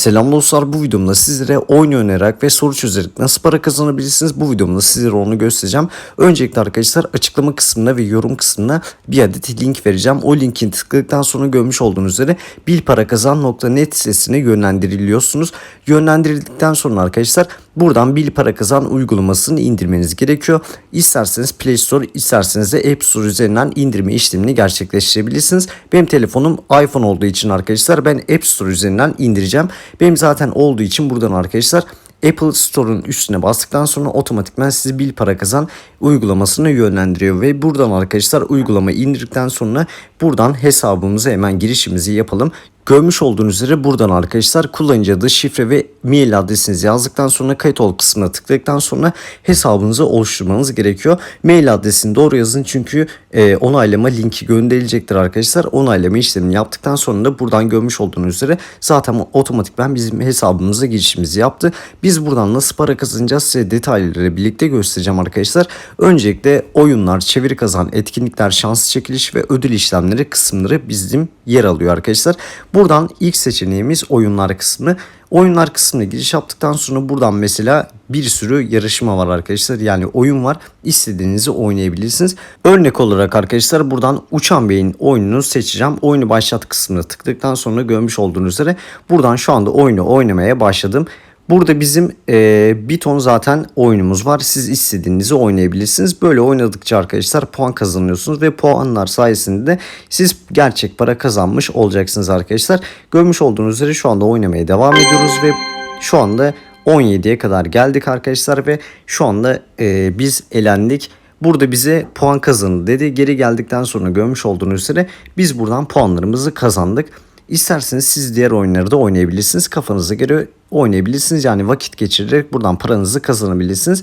Selam dostlar bu videomda sizlere oyun oynayarak ve soru çözerek nasıl para kazanabilirsiniz bu videomda sizlere onu göstereceğim. Öncelikle arkadaşlar açıklama kısmına ve yorum kısmına bir adet link vereceğim. O linki tıkladıktan sonra görmüş olduğunuz üzere bilparakazan.net sitesine yönlendiriliyorsunuz. Yönlendirildikten sonra arkadaşlar buradan Bil Para Kazan uygulamasını indirmeniz gerekiyor. İsterseniz Play Store isterseniz de App Store üzerinden indirme işlemini gerçekleştirebilirsiniz. Benim telefonum iPhone olduğu için arkadaşlar ben App Store üzerinden indireceğim. Benim zaten olduğu için buradan arkadaşlar Apple Store'un üstüne bastıktan sonra otomatikman sizi Bil Para Kazan uygulamasına yönlendiriyor ve buradan arkadaşlar uygulamayı indirdikten sonra buradan hesabımıza hemen girişimizi yapalım. Görmüş olduğunuz üzere buradan arkadaşlar kullanıcı adı, şifre ve mail adresinizi yazdıktan sonra kayıt ol kısmına tıkladıktan sonra hesabınızı oluşturmanız gerekiyor. Mail adresini doğru yazın çünkü e, onaylama linki gönderilecektir arkadaşlar. Onaylama işlemini yaptıktan sonra da buradan görmüş olduğunuz üzere zaten otomatikman bizim hesabımıza girişimizi yaptı. Biz buradan nasıl para kazanacağız size detayları birlikte göstereceğim arkadaşlar. Öncelikle oyunlar, çeviri kazan, etkinlikler, şans çekiliş ve ödül işlemleri kısımları bizim yer alıyor arkadaşlar. Buradan ilk seçeneğimiz oyunlar kısmı. Oyunlar kısmına giriş yaptıktan sonra buradan mesela bir sürü yarışma var arkadaşlar. Yani oyun var. İstediğinizi oynayabilirsiniz. Örnek olarak arkadaşlar buradan Uçan Bey'in oyununu seçeceğim. Oyunu başlat kısmına tıkladıktan sonra görmüş olduğunuz üzere buradan şu anda oyunu oynamaya başladım. Burada bizim e, bir ton zaten oyunumuz var. Siz istediğinizi oynayabilirsiniz. Böyle oynadıkça arkadaşlar puan kazanıyorsunuz ve puanlar sayesinde de siz gerçek para kazanmış olacaksınız arkadaşlar. Görmüş olduğunuz üzere şu anda oynamaya devam ediyoruz ve şu anda 17'ye kadar geldik arkadaşlar ve şu anda e, biz elendik. Burada bize puan kazandı dedi. Geri geldikten sonra görmüş olduğunuz üzere biz buradan puanlarımızı kazandık. İsterseniz siz diğer oyunları da oynayabilirsiniz. Kafanıza göre oynayabilirsiniz. Yani vakit geçirerek buradan paranızı kazanabilirsiniz.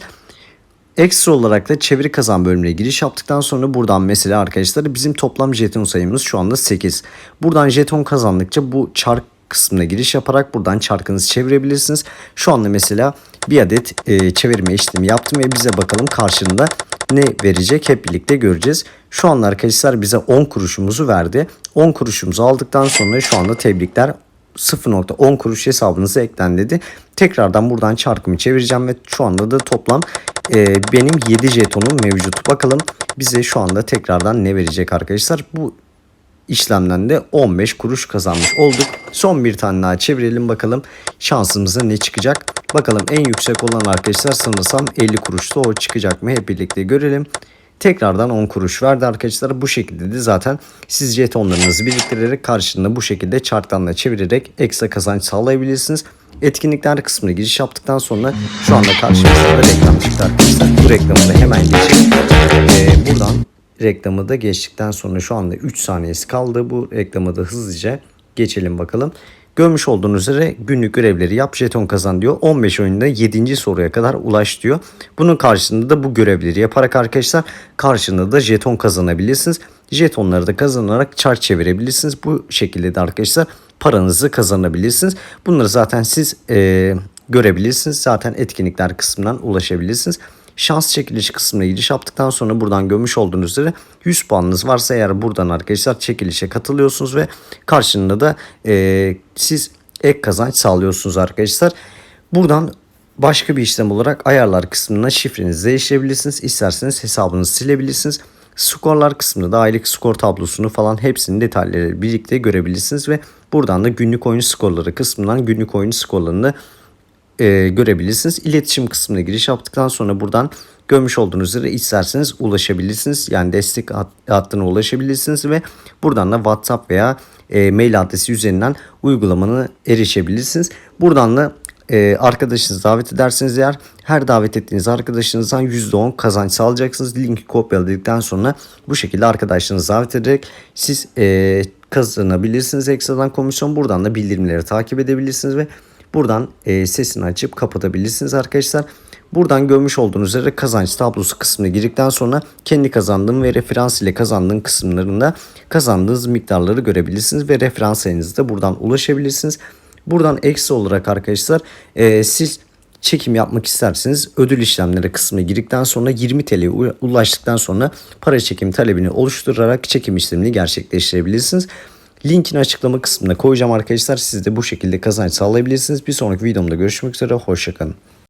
Ekstra olarak da çeviri kazan bölümüne giriş yaptıktan sonra buradan mesela arkadaşlar bizim toplam jeton sayımız şu anda 8. Buradan jeton kazandıkça bu çark kısmına giriş yaparak buradan çarkınızı çevirebilirsiniz. Şu anda mesela bir adet e, çevirme işlemi yaptım ve bize bakalım karşılığında ne verecek hep birlikte göreceğiz. Şu anda arkadaşlar bize 10 kuruşumuzu verdi. 10 kuruşumuzu aldıktan sonra şu anda tebrikler 0.10 kuruş hesabınıza eklen dedi. Tekrardan buradan çarkımı çevireceğim ve şu anda da toplam e, benim 7 jetonum mevcut. Bakalım bize şu anda tekrardan ne verecek arkadaşlar. Bu işlemden de 15 kuruş kazanmış olduk. Son bir tane daha çevirelim bakalım şansımıza ne çıkacak. Bakalım en yüksek olan arkadaşlar sanırsam 50 kuruşta o çıkacak mı hep birlikte görelim. Tekrardan 10 kuruş verdi arkadaşlar. Bu şekilde de zaten siz jetonlarınızı biriktirerek karşılığında bu şekilde da çevirerek ekstra kazanç sağlayabilirsiniz. Etkinlikler kısmına giriş yaptıktan sonra şu anda karşımızda da reklam çıktı arkadaşlar. Bu reklamı da hemen geçelim. Ee, buradan reklamı da geçtikten sonra şu anda 3 saniyesi kaldı. Bu reklamı da hızlıca geçelim bakalım. Görmüş olduğunuz üzere günlük görevleri yap jeton kazan diyor. 15 oyunda 7. soruya kadar ulaş diyor. Bunun karşılığında da bu görevleri yaparak arkadaşlar karşılığında da jeton kazanabilirsiniz. Jetonları da kazanarak çark çevirebilirsiniz. Bu şekilde de arkadaşlar paranızı kazanabilirsiniz. Bunları zaten siz e, görebilirsiniz. Zaten etkinlikler kısmından ulaşabilirsiniz şans çekiliş kısmına giriş yaptıktan sonra buradan görmüş olduğunuz üzere 100 puanınız varsa eğer buradan arkadaşlar çekilişe katılıyorsunuz ve karşılığında da e, siz ek kazanç sağlıyorsunuz arkadaşlar. Buradan başka bir işlem olarak ayarlar kısmına şifrenizi değiştirebilirsiniz. İsterseniz hesabınızı silebilirsiniz. Skorlar kısmında da aylık skor tablosunu falan hepsinin detayları birlikte görebilirsiniz ve buradan da günlük oyun skorları kısmından günlük oyun skorlarını e, görebilirsiniz. İletişim kısmına giriş yaptıktan sonra buradan görmüş olduğunuz üzere isterseniz ulaşabilirsiniz. Yani destek hat, hattına ulaşabilirsiniz ve buradan da WhatsApp veya e, mail adresi üzerinden uygulamanı erişebilirsiniz. Buradan da e, arkadaşınızı davet ederseniz eğer her davet ettiğiniz arkadaşınızdan %10 kazanç sağlayacaksınız. Linki kopyaladıktan sonra bu şekilde arkadaşlarınızı davet ederek siz e, kazanabilirsiniz ekstradan komisyon. Buradan da bildirimleri takip edebilirsiniz ve Buradan e, sesini açıp kapatabilirsiniz arkadaşlar. Buradan görmüş olduğunuz üzere kazanç tablosu kısmına girdikten sonra kendi kazandığım ve referans ile kazandığım kısımlarında kazandığınız miktarları görebilirsiniz ve referans sayınızı da buradan ulaşabilirsiniz. Buradan eksi olarak arkadaşlar e, siz çekim yapmak isterseniz ödül işlemleri kısmına girdikten sonra 20 TL'ye ulaştıktan sonra para çekim talebini oluşturarak çekim işlemini gerçekleştirebilirsiniz. Linkini açıklama kısmına koyacağım arkadaşlar. Siz de bu şekilde kazanç sağlayabilirsiniz. Bir sonraki videomda görüşmek üzere. Hoşçakalın.